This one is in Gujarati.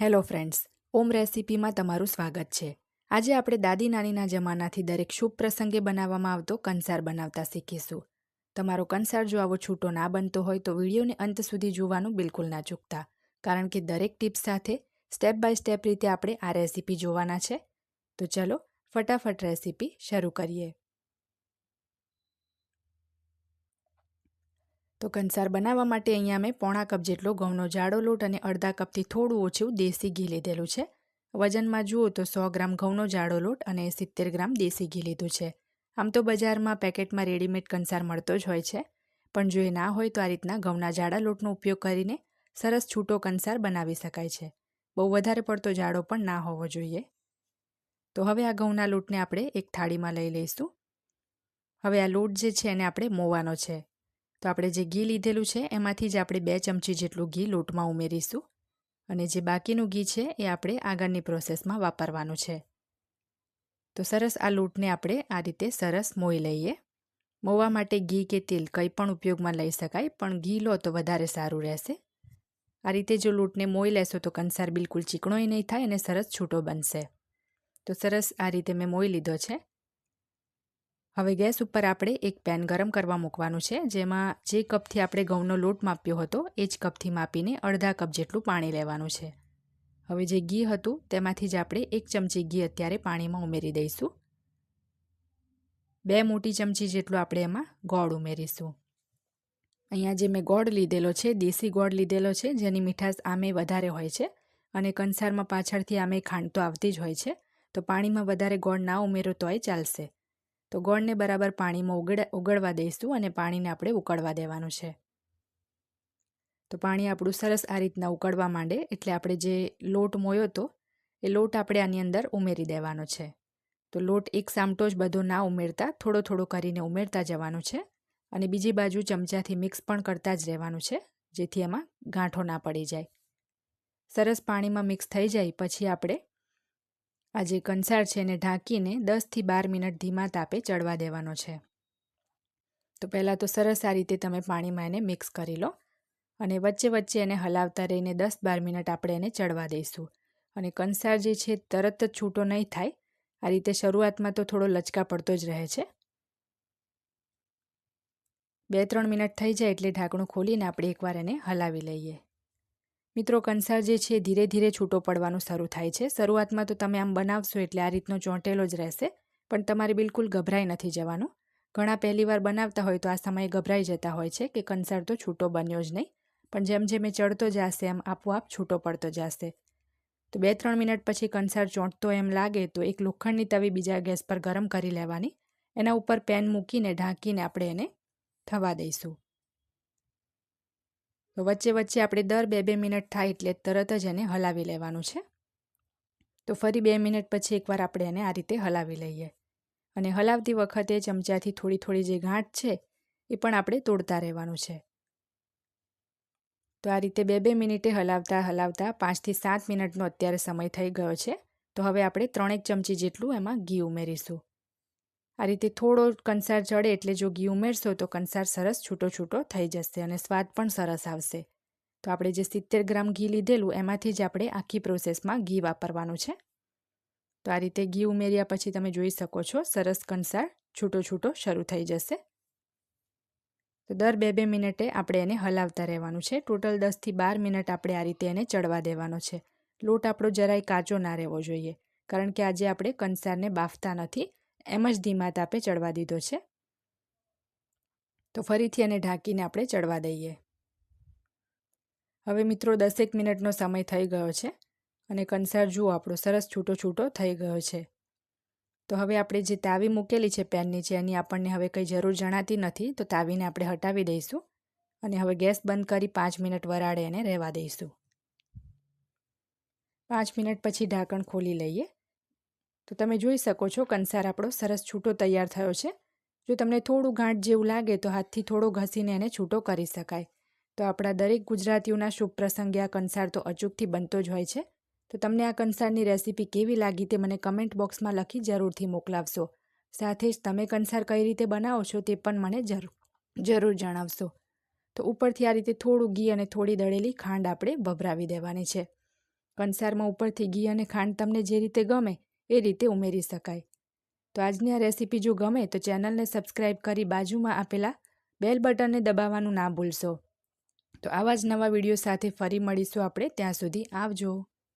હેલો ફ્રેન્ડ્સ, ઓમ રેસિપીમાં તમારું સ્વાગત છે. આજે આપણે દાદી નાનીના જમાનાથી દરેક શુભ પ્રસંગે બનાવવામાં આવતો કંસાર બનાવતા શીખીશું. તમારો કંસાર જો આવો છૂટો ના બનતો હોય તો વિડીયોને અંત સુધી જોવાનું બિલકુલ ના ચૂકતા. કારણ કે દરેક ટિપ્સ સાથે સ્ટેપ બાય સ્ટેપ રીતે આપણે આ રેસીપી જોવાના છે. તો ચલો, ફટાફટ રેસીપી શરૂ કરીએ. તો કંસાર બનાવવા માટે અહીંયા મેં પોણા કપ જેટલો ઘઉંનો જાડો લોટ અને અડધા કપથી થોડું ઓછું દેશી ઘી લીધેલું છે. વજનમાં જુઓ તો સો ગ્રામ ઘઉંનો જાડો લોટ અને સિત્તેર ગ્રામ દેશી ઘી લીધું છે. આમ તો બજારમાં પેકેટમાં રેડીમેડ કંસાર મળતો જ હોય છે. પણ જો એ ના હોય તો આ રીતના ઘઉંના જાડા લોટનો ઉપયોગ કરીને સરસ છૂટો કંસાર બનાવી શકાય છે. બહુ વધારે પડતો જાડો પણ ના હોવો જોઈએ. તો હવે આ ઘઉંના લોટને આપણે એક થાળીમાં લઈ લઈશું. હવે આ લોટ જે છે એને આપણે મોવાનો છે. તો આપણે જે ઘી લીધેલું છે, એમાંથી જ આપણે બે ચમચી જેટલું ઘી લોટમાં ઉમેરીશું અને જે બાકીનું ઘી છે, એ આપણે આગળની પ્રોસેસમાં વાપરવાનું છે. તો સરસ આ લોટને આપણે આ રીતે સરસ મોઈ લઈએ. મોવા માટે ઘી કે તેલ કંઈ પણ ઉપયોગમાં લઈ શકાય, પણ ઘી લો તો વધારે સારું રહેશે. આ રીતે જો લોટને મોઈ લેશો તો કંસાર બિલકુલ ચીકણોય નહીં થાય અને સરસ છૂટો બનશે. તો સરસ આ રીતે મેં મોઈ લીધો છે. હવે ગેસ ઉપર આપણે એક પેન ગરમ કરવા મૂકવાનું છે, જેમાં જે કપથી આપણે ઘઉંનો લોટ માપ્યો હતો, એ જ કપથી માપીને અડધા કપ જેટલું પાણી લેવાનું છે. હવે જે ઘી હતું, તેમાંથી જ આપણે એક ચમચી ઘી અત્યારે પાણીમાં ઉમેરી દઈશું. બે મોટી ચમચી જેટલું આપણે એમાં ગોળ ઉમેરીશું. અહીંયા જે મેં ગોળ લીધેલો છે, દેશી ગોળ લીધેલો છે, જેની મીઠાશ આમે વધારે હોય છે, અને કંસારમાં પાછળથી આમે ખાંડ તો આવતી જ હોય છે, તો પાણીમાં વધારે ગોળ ના ઉમેરો તોય ચાલશે. તો ગોળને બરાબર પાણીમાં ઉગડ ઉગળવા દઈશું અને પાણીને આપણે ઉકળવા દેવાનું છે. તો પાણી આપણું સરસ આ રીતના ઉકળવા માંડે એટલે આપણે જે લોટ મોયો હતો એ લોટ આપણે આની અંદર ઉમેરી દેવાનો છે. તો લોટ એક સામટો જ બધો ના ઉમેરતા, થોડો થોડો કરીને ઉમેરતા જવાનું છે અને બીજી બાજુ ચમચાથી મિક્સ પણ કરતા જ રહેવાનું છે, જેથી એમાં ગાંઠો ના પડી જાય. સરસ પાણીમાં મિક્સ થઈ જાય, પછી આપણે આ જે કંસાર છે એને ઢાંકીને દસથી બાર મિનિટ ધીમા તાપે ચડવા દેવાનો છે. તો પહેલાં તો સરસ આ રીતે તમે પાણીમાં એને મિક્સ કરી લો અને વચ્ચે વચ્ચે એને હલાવતા રહીને દસ બાર મિનિટ આપણે એને ચડવા દઈશું. અને કંસાર જે છે તરત જ છૂટો નહીં થાય. આ રીતે શરૂઆતમાં તો થોડો લચકા પડતો જ રહે છે. બે ત્રણ મિનિટ થઈ જાય એટલે ઢાંકણું ખોલીને આપણે એકવાર એને હલાવી લઈએ. મિત્રો, કંસાર જે છે ધીરે ધીરે છૂટો પડવાનું શરૂ થાય છે. શરૂઆતમાં તો તમે આમ બનાવશો એટલે આ રીતનો ચોંટેલો જ રહેશે, પણ તમારે બિલકુલ ગભરાઈ નથી જવાનું. ઘણા પહેલીવાર બનાવતા હોય તો આ સમયે ગભરાઈ જતા હોય છે કે કંસાર તો છૂટો બન્યો જ નહીં, પણ જેમ જેમ એ ચડતો જશે, એમ આપોઆપ છૂટો પડતો જશે. તો બે ત્રણ મિનિટ પછી કંસાર ચોંટતો એમ લાગે તો એક લોખંડની તવી બીજા ગેસ પર ગરમ કરી લેવાની, એના ઉપર પેન મૂકીને ઢાંકીને આપણે એને થવા દઈશું. તો વચ્ચે વચ્ચે આપણે દર બે બે મિનિટ થાય એટલે તરત જ એને હલાવી લેવાનું છે. તો ફરી બે મિનિટ પછી એકવાર આપણે એને આ રીતે હલાવી લઈએ. અને હલાવતી વખતે ચમચાથી થોડી થોડી જે ગાંઠ છે, એ પણ આપણે તોડતા રહેવાનું છે. તો આ રીતે બે બે મિનિટે હલાવતા હલાવતા પાંચથી સાત મિનિટનો અત્યારે સમય થઈ ગયો છે. તો હવે આપણે ત્રણેક ચમચી જેટલું એમાં ઘી ઉમેરીશું. આ રીતે થોડો કંસાર ચડે એટલે જો ઘી ઉમેરશો તો કંસાર સરસ છૂટો છૂટો થઈ જશે અને સ્વાદ પણ સરસ આવશે. તો આપણે જે સિત્તેર ગ્રામ ઘી લીધેલું, એમાંથી જ આપણે આખી પ્રોસેસમાં ઘી વાપરવાનું છે. તો આ રીતે ઘી ઉમેર્યા પછી તમે જોઈ શકો છો, સરસ કંસાર છૂટો છૂટો શરૂ થઈ જશે. તો દર બે બે મિનિટે આપણે એને હલાવતા રહેવાનું છે. ટોટલ દસથી બાર મિનિટ આપણે આ રીતે એને ચડવા દેવાનો છે. લોટ આપણો જરાય કાચો ના રહેવો જોઈએ. કારણ કે આજે આપણે કંસારને બાફતા નથી. એમ જ ધીમા તાપે ચડવા દીધો છે. તો ફરીથી એને ઢાંકીને આપણે ચડવા દઈએ. હવે મિત્રો દસેક મિનિટનો સમય થઈ ગયો છે અને કંસાર જુઓ આપણો સરસ છૂટો છૂટો થઈ ગયો છે. તો હવે આપણે જે તાવી મૂકેલી છે પેનની નીચે એની આપણને હવે કંઈ જરૂર જણાતી નથી તો તાવીને આપણે હટાવી દઈશું અને હવે ગેસ બંધ કરી પાંચ મિનિટ વરાળે એને રહેવા દઈશું. પાંચ મિનિટ પછી ઢાંકણ ખોલી લઈએ. તો તમે જોઈ શકો છો કંસાર આપણો સરસ છૂટો તૈયાર થયો છે. જો તમને થોડું ગાંઠ જેવું લાગે તો હાથથી થોડો ઘસીને એને છૂટો કરી શકાય. તો આપણા દરેક ગુજરાતીઓના શુભ પ્રસંગે આ કંસાર તો અચૂકથી બનતો જ હોય છે. તો તમને આ કંસારની રેસીપી કેવી લાગી તે મને કમેન્ટ બોક્સમાં લખી જરૂરથી મોકલાવશો. સાથે જ તમે કંસાર કઈ રીતે બનાવો છો તે પણ મને જરૂર જરૂર જણાવશો. તો ઉપરથી આ રીતે થોડું ઘી અને થોડી દળેલી ખાંડ આપણે ભભરાવી દેવાની છે. કંસારમાં ઉપરથી ઘી અને ખાંડ તમને જે રીતે ગમે એ રીતે ઉમેરી શકાય. તો આજની આ રેસીપી જો ગમે તો ચેનલને સબસ્ક્રાઈબ કરી બાજુમાં આપેલા બેલ બટનને દબાવવાનું ના ભૂલશો. તો આવા જ નવા વીડિયો સાથે ફરી મળીશું આપણે. ત્યાં સુધી આવજો.